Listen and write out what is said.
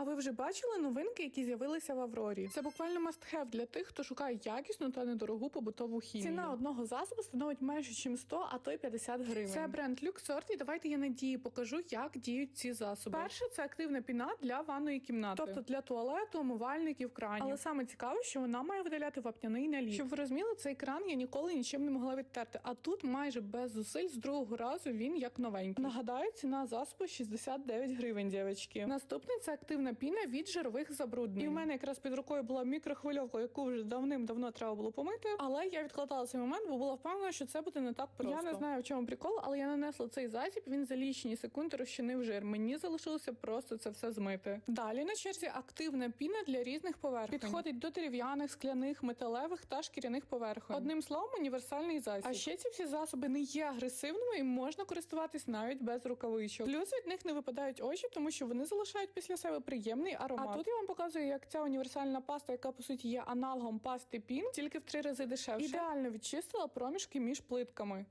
А ви вже бачили новинки, які з'явилися в Аврорі? Це буквально have для тих, хто шукає якісну та недорогу побутову хімію. Ціна одного засобу становить менше, ніж 100, а то й 50 гривень. Це бренд Luxort, і давайте я надії покажу, як діють ці засоби. Перше, це активна піна для ванної кімнати, тобто для туалету, омивальників, кранів. Але саме цікаве, що вона має видаляти вапняний наліт. Щоб ви розуміли, цей кран я ніколи нічим не могла відтерти. А тут майже без зусиль з другого разу він як новенький. Нагадаю, ціна засобу 69 гривень, дівчатки. Наступний це активна піна від жирових забруднень. І в мене якраз під рукою була мікрохвильовка, яку вже давним-давно треба було помити. Але я відкладала цей момент, бо була впевнена, що це буде не так просто. Я не знаю, в чому прикол, але я нанесла цей засіб. Він за лічні секунди розчинив жир. Мені залишилося просто це все змити. Далі на черзі активна піна для різних поверхень. Підходить до дерев'яних, скляних, металевих та шкіряних поверхонь. Одним словом, універсальний засіб. А ще ці всі засоби не є агресивними і можна користуватись навіть без рукавичок. Плюс від них не випадають очі, тому що вони залишають після себе приємний аромат. А тут я вам показую, як ця універсальна паста, яка по суті є аналогом пасти пін, тільки в три рази дешевше. Ідеально відчистила проміжки між плитками.